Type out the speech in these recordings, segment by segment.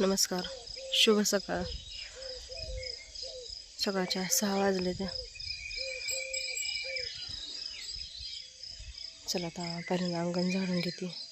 नमस्कार. शुभ सकाळ. सकाळच्या सहा वाजले त्या चला आता पहिल्यांदा अंगण झाडून घेते.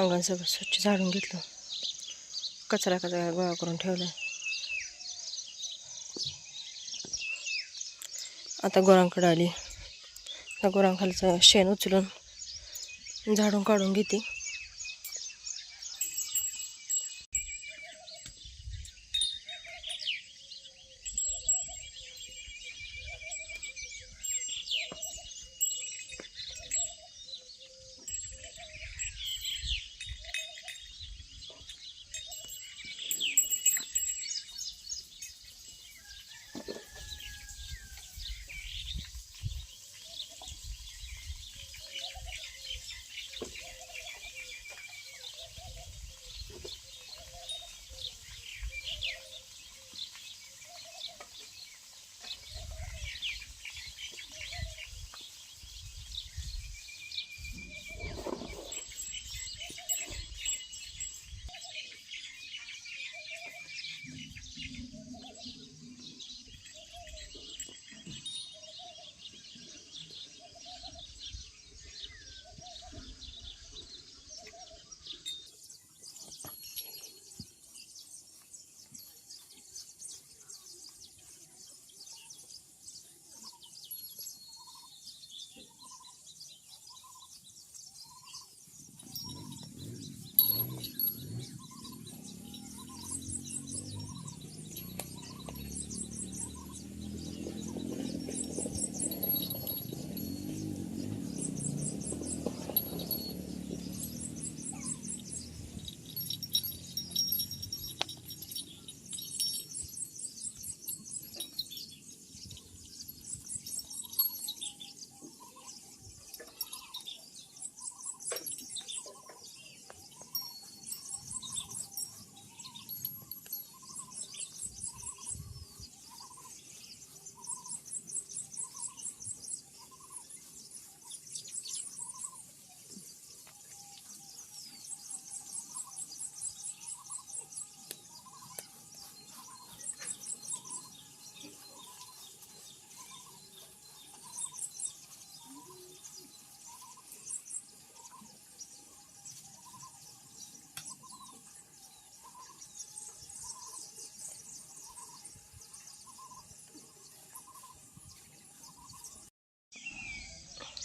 अंगण सगळं स्वच्छ झाडून घेतलं. कचरा कचरा गोळा करून ठेवला. आता गोरांकडे आली. त्या गोरांखालचं शेण उचलून झाडून काढून घेते.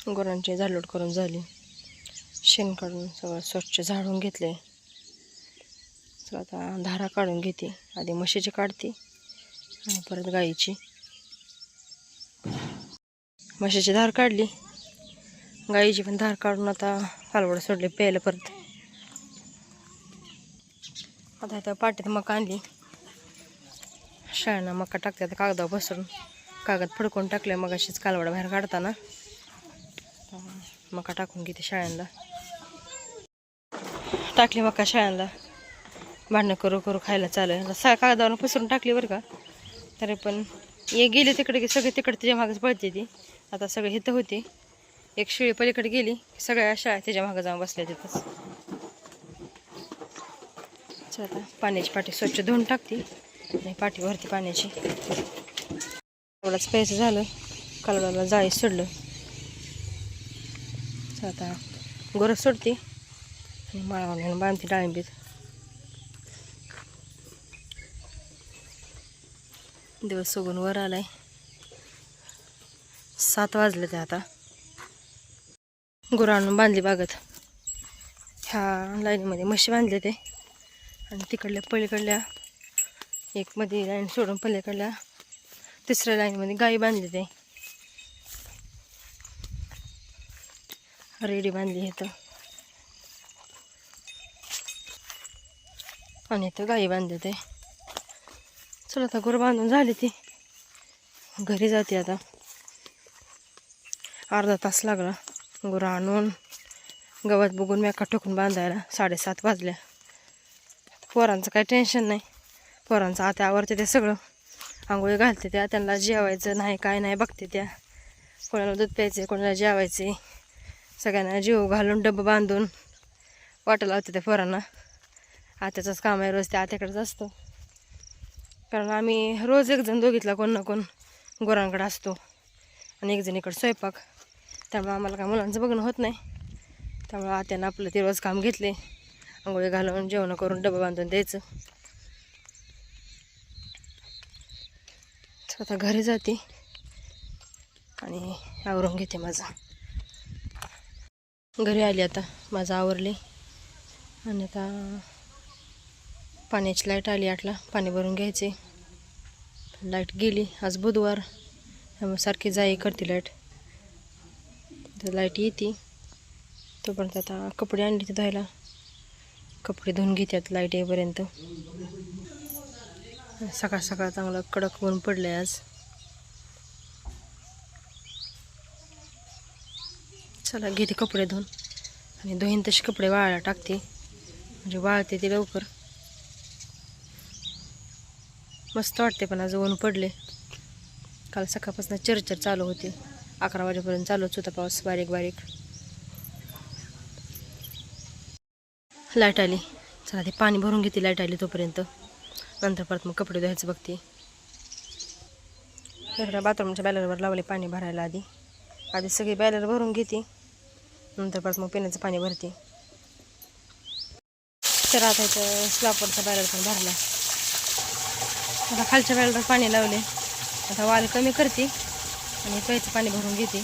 गुरांची झाडलोट करून झाली. शेण काढून सगळं स्वच्छ झाडून घेतले. सगळं आता धारा काढून घेते. आधी म्हशीची काढते आणि परत गाईची. म्हशीची धार काढली. गाईची पण धार काढून आता कालवड सोडली प्यायला परत. आता त्या पाटीत मका आणली. शाळेनं मका टाकते आता कागदावर बसून. कागद फडकून टाकले. मग अशीच कालवड बाहेर काढताना. मका टाकून घेते शाळ्यांना टाकली मका शाळांना भांडणं करू करू खायला चालू आहे. सा कागदावर पसरून टाकली बरं का? तरी पण ये गेले तिकडे की सगळे तिकडे त्याच्या मागच पळते ती. आता सगळे इथं होते. एक शिळी पलीकडे गेली की सगळ्या शाळा त्याच्या मागं जाऊन बसल्या तिथंच. चल आता पाण्याची पाठी स्वच्छ धुवून टाकते. आणि पाठी भरती पाण्याची. एवढाच प्यायचं झालं. कलराला जाळी सोडलं. असं आता गोरं सोडते. आणि माळावर नेऊन बांधते डाळिंबीत. दिवस सोबून वर आलाय. सात वाजले ते आता. गुरं आणून बांधली बागत. ह्या लाईनीमध्ये म्हशी बांधले ते. आणि तिकडल्या पलीकडल्या एक मध्ये लाईन सोडून पलीकडल्या तिसऱ्या लाईनमध्ये गाई बांधली ते. रेडी बांधली इथं. आणि इथं गाई बांधले ते. चला आता गोर बांधून झाली ती. घरी जाते आता. अर्धा तास लागला. गुरं आणून गवत बघून मेका ठोकून बांधायला साडेसात वाजल्या पोरांचं काही टेन्शन नाही. पोरांचं आता आवडते ते सगळं. आंघोळी घालते त्या. त्यांना जेवायचं नाही काय नाही बघते त्या. कोणाला दूध प्यायचे कोणाला जेवायचे सगळ्यांना जीव घालून डब्बा बांधून वाटा लावते त्या पोरांना. आत्याचंच काम आहे रोज ते आत्याकडेच असतं. कारण आम्ही रोज एक जण दोघीतला कोण ना कोण गोरांकडे असतो आणि एक जण इकडं स्वयंपाक. त्यामुळे आम्हाला काय मुलांचं बघणं होत नाही. त्यामुळं आत्यानं आपलं ते रोज काम घेतले. आंघोळी घालून जेवण करून डबा बांधून द्यायचं. स्वतः घरी जाते आणि आवरून घेते माझं. घरी आली आता. माझं आवरले आणि आता पाण्याची लाइट आली आठला. पाणी भरून घ्यायचे लाइट गेली. आज बुधवार. त्यामुळे सारखी जाई करते लाइट. तर लाइट येते. तोपर्यंत आता कपडे आणले ते धुवायला. कपडे धुवून घेतात लाइट येईपर्यंत. सकाळ सकाळ चांगलं कडक ऊन पडलं आहे आज. चला घेते कपडे धुवून आणि धुईन तसे कपडे वाळायला टाकते. म्हणजे वाळते ते लवकर. मस्त वाटते पण आज ऊन पडले. काल सकाळपासून चरचर चालू होती. अकरा वाजेपर्यंत चालूच होता पाऊस बारीक बारीक. लाइट आली. चला ते पाणी भरून घेते लाइट आली तोपर्यंत. नंतर परत मग कपडे धुवायचं बघते. बाथरूमच्या बॅलरवर लावले पाणी भरायला आधी. आधी सगळी बॅलर भरून घेते. नंतर परत मग पिण्याचं पाणी भरते. तर आता इथं स्लॅपवरचा बॅलर पण भरला. आता खालच्या बॅलरवर पाणी लावले. आता वाल कमी करते आणि प्यायचं पाणी भरून घेते.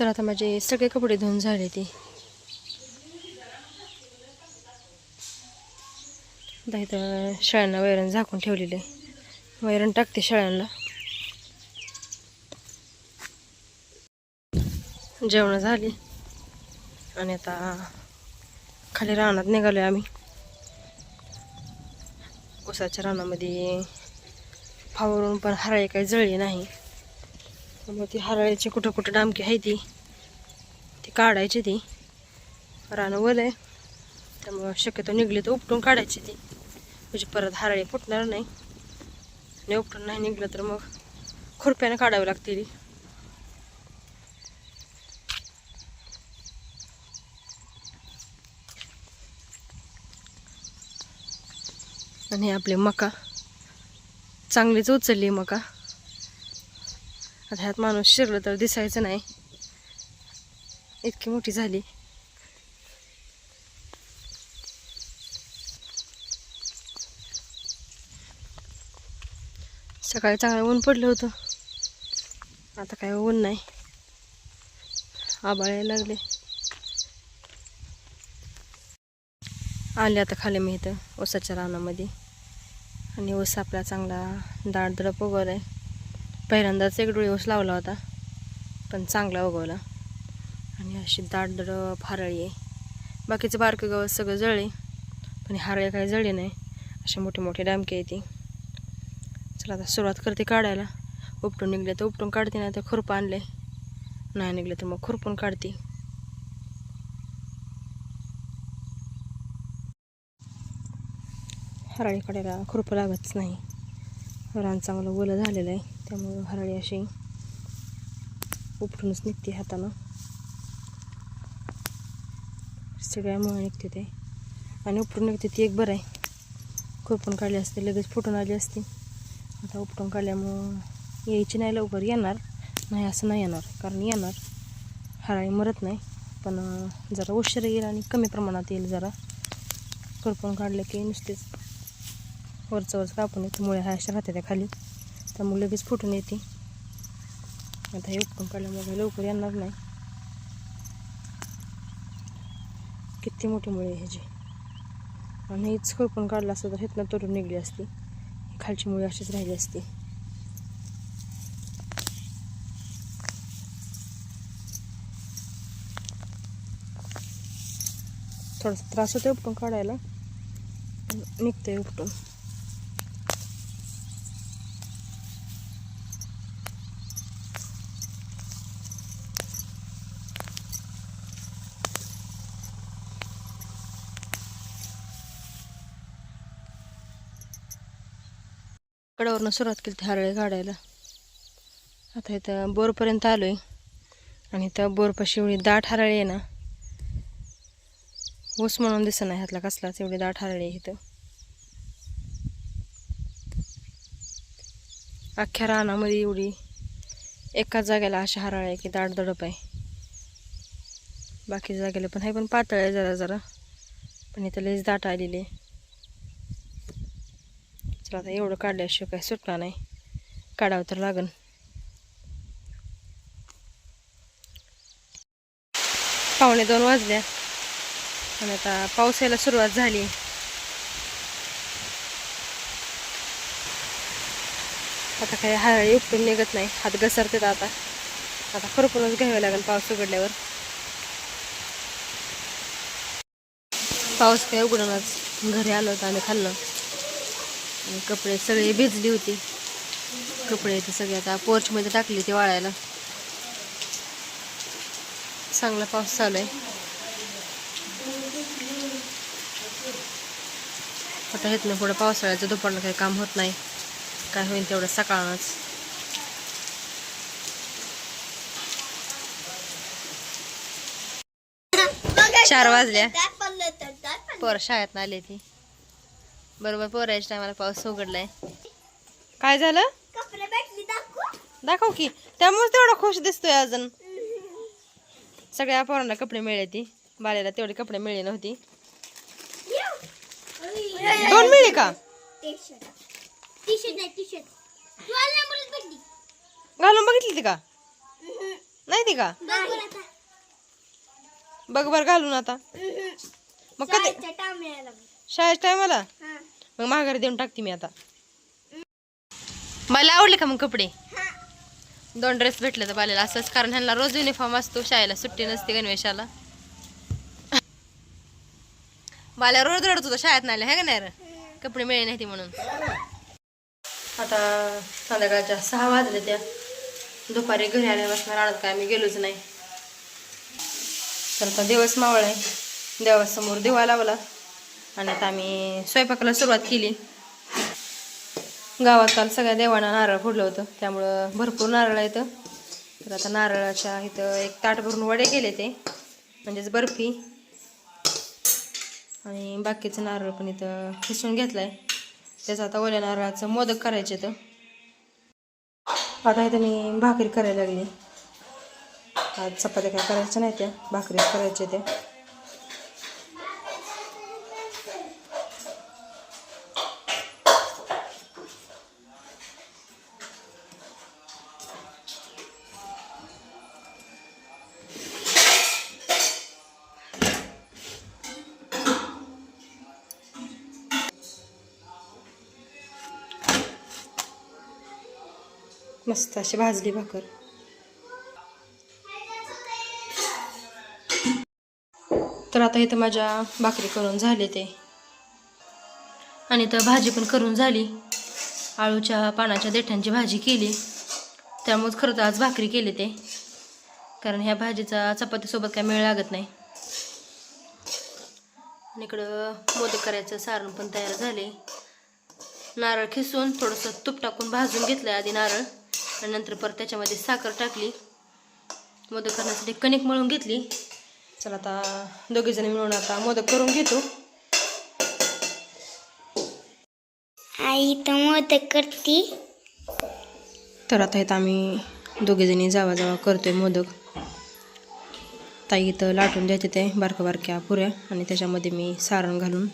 तर आता माझे सगळे कपडे धुवून झाले ते. इथं शाळांना वैरण झाकून ठेवलेले वैरण टाकते शाळांना. जेवण झाली. आणि आता खाली रानात निघालोय आम्ही. उसाच्या रानामध्ये फावरून पण हराळी काही जळली नाही. मग ती हरळ्याची कुठं कुठं डामकी आहे ती. ती काढायची ती. रानं वल आहे. त्यामुळं शक्यतो निघली तर उपटून काढायची ती. म्हणजे परत हराळी फुटणार नाही. आणि उपटून नाही निघलं तर मग खुरप्यानं काढावी लागते ती. आणि आपले मका. चांगलीच उचलली मका. आता ह्यात माणूस शिरलं तर दिसायचं नाही. इतकी मोठी झाली. सकाळी चांगलं ऊन पडलं होतं. आता काय ऊन नाही. आबाळ लागले. आले आता खाली मी इथं ओसाच्या रानामध्ये. आणि ऊस आपला चांगला दाडदडप वगैरे आहे पहिल्यांदाच एक डोळी ऊस लावला होता पण चांगला उगवला. आणि अशी दाट दडप हारळी आहे बाकीचं बारकं गवत सगळं जळले पण हारळी काही जळले नाही. असे मोठे मोठे डामके येते चला आता सुरुवात करते काढायला. उपटून निघले तर उपटून काढते नाही तर खुरपं आणले. नाही निघले तर मग खुरपून काढते. हराळी काढायला खुरपं लागतच नाही. रान चांगलं ओलं झालेलं आहे. त्यामुळं हरळी अशी उपटूनच निघते हातानं. सगळ्यामुळे निघते ते. आणि उपटून निघते ती एक बरं आहे. खुरपून काढली असते लगेच फुटून आली असती. आता उपटून काढल्यामुळं यायची नाही लवकर येणार. नाही असं नाही येणार कारण येणार. हराळी मरत नाही पण जरा उशीर येईल आणि कमी प्रमाणात येईल जरा. खुरपून काढलं की नुसतेच वरचं वरचं कापून येते मुळे ह्या अशा राहते त्या खाली. त्यामुळे लगेच फुटून येते. आता हे उपटून काढल्यामुळे लवकर येणार नाही. किती मोठी मुळे ह्याची आणि हीच खळपून काढला असतं तर हेतनं तोडून निघली असती. खालची मुळे अशीच राहिली असती. थोडासा त्रास होतो उपटून काढायला. पण निघतंय उपटून. कडावरनं सुरुवात केली हरळे काढायला. आता इथं बोरपर्यंत आलो आहे आणि इथं बोरपाशी एवढी दाट हरळी आहे ना ऊस म्हणून दिसत नाही ह्यातला कसलाच एवढी दाट हरळी आहे इथं. अख्ख्या रानामध्ये एवढी एकाच जागेला अशा हराळ आहे की दाट दडप आहे. बाकी जागेला पण आहे पण पातळ आहे जरा जरा. पण इथं लईच दाट आलेली आहे. तर आता एवढं काढल्याशिवाय काही सुटणार नाही. काढावं तर लागन. पावणे दोन वाजल्या आणि आता पाऊस यायला सुरुवात झाली. आता काही हळळी उपटून निघत नाही. हात घसरतात आता. आता खरपूनच घ्यावे लागेल पाऊस उघडल्यावर. पाऊस काही उघडूनच घरी आलो होतं आम्ही खाल्लं. आणि कपडे सगळे भिजली होती. कपडे ते सगळे आता पोर्चमध्ये टाकली ती वाळायला. चांगला पाऊस चालू आहे. आता येत पुढं पावसाळ्याचं दुपारनं काही काम होत नाही. काय होईल तेवढं सकाळच चार वाजल्या. पोर शाळेत आली ती बरोबर पोरायच्या टायमाला पाऊस उघडलाय. काय झालं? दाखव. दाखव की. त्यामुळेच तेवढा खुश दिसतोय अजून. सगळ्या पोरांना कपडे मिळले ती. बालेला तेवढे कपडे मिळले नव्हती. दोन मिळले का? घालून बघितली ती का? नाही ती का? बघ बर घालून आता. मग कधी? शाळेच्या टायमाला? मग माघारी देऊन टाकते मी आता. मला आवडले का मग कपडे? हा. दोन ड्रेस भेटले तर बालेला असंच कारण ह्यांना रोज युनिफॉर्म असतो शाळेला सुट्टी नसते गणवेशाला. बाल्या रोज रडत होता शाळेत नाही हे का नाही? कपडे मिळे नाही ती म्हणून. आता संध्याकाळच्या सहा वाजले त्या. दुपारी घरी आल्यापासून राहणार काय मी गेलोच नाही. तर आता दिवस मावळ आहे देवासमोर दिवा लावला. आणि आता आम्ही स्वयंपाकाला सुरुवात केली. गावात काल सगळ्या देवांना नारळ फोडलं होतं. त्यामुळं भरपूर नारळ येतं तर आता नारळाच्या इथं एक ताट भरून वडे केले ते. म्हणजेच बर्फी. आणि बाकीचं नारळ पण इथं खिसून आहे त्याचं आता ओल्या नारळाचं मोदक करायचे तर आता इथं मी भाकरी करायला लागली. आज चपात्या काय करायच्या नाही त्या भाकरीच करायच्या त्या मस्त अशी भाजली भाकर. तर आता इथं माझ्या भाकरी करून झाले ते. आणि तर भाजी पण करून झाली. आळूच्या पानाच्या देठांची भाजी केली. त्यामुळेच खरं तर आज भाकरी केली ते. कारण ह्या भाजीचा चपातीसोबत काय मेळ लागत नाही. आणि इकडं मोदक करायचं सारण पण तयार झाले. नारळ खिसून थोडंसं तूप टाकून भाजून घेतलं आधी नारळ. आणि नंतर परत त्याच्यामध्ये साखर टाकली. मोदक करण्यासाठी कणिक मळून घेतली. चला आता दोघीजणी मिळून आता मोदक करून घेतो. आई तर मोदक करते. तर आता इथं आम्ही दोघीजणी जावा जावा करतोय मोदक. ताई इथं लाटून द्यायचे ते बारक्या बारक्या पुऱ्या आणि त्याच्यामध्ये मी सारण घालून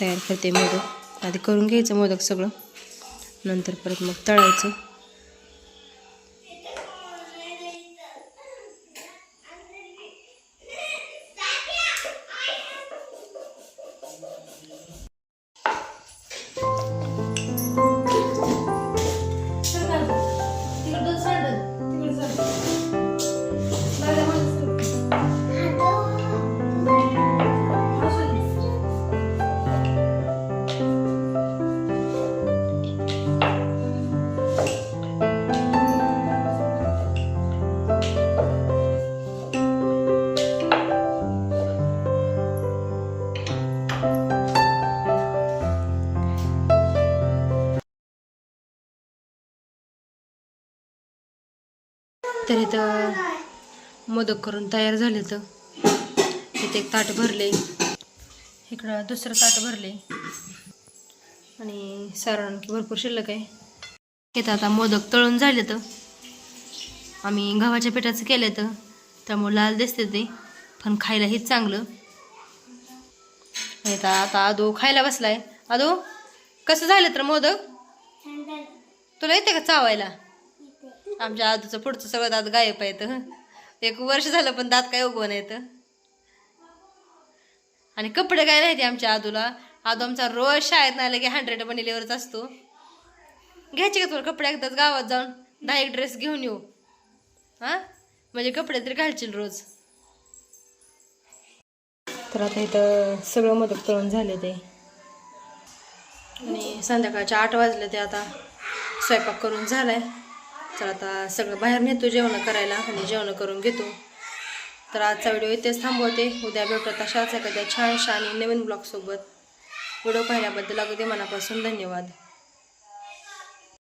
तयार करते मोदक. आधी करून घ्यायचं मोदक सगळं. नंतर परत मग तळायचं. तर इथं मोदक करून तयार झाले तर इथे एक ताट भरले. इकडं दुसरं ताट भरले. आणि सारण आणखी भरपूर शिल्लक आहे. इथं आता मोदक तळून झाले तर आम्ही गव्हाच्या पिठाचं केलं तर त्यामुळे लाल दिसते ते पण खायला हेच चांगलं. इथं आता आदो खायला बसलाय. आदो कसं झालं तर मोदक? तुला येते का चावायला? आमच्या आजूचं पुढचं सगळं दात गायब आहे एक वर्ष झालं पण दात काय उगवण येत आणि कपडे काय नाही ते आमच्या आदूला आदू आमचा रोज शाळेत नाही लगे हंड्रेड बनलेवरच असतो. घ्यायचे का तुला कपडे एकदाच गावात जाऊन? दहा एक ड्रेस घेऊन येऊ. हा? म्हणजे कपडे तरी घालशील रोज. तर आता इथं सगळं मदत करून झाले ते. आणि संध्याकाळच्या आठ वाजले ते आता. स्वयंपाक करून झालाय. चला आता सगळं बाहेर नेतो जेवणं करायला. आणि जेवण करून घेतो. तर आजचा व्हिडिओ इथेच थांबवते. उद्या भेटत अशाच एखाद्या छानशा आणि नवीन ब्लॉगसोबत. व्हिडिओ पाहिल्याबद्दल अगदी मनापासून धन्यवाद.